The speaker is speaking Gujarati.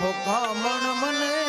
હુકમણ મને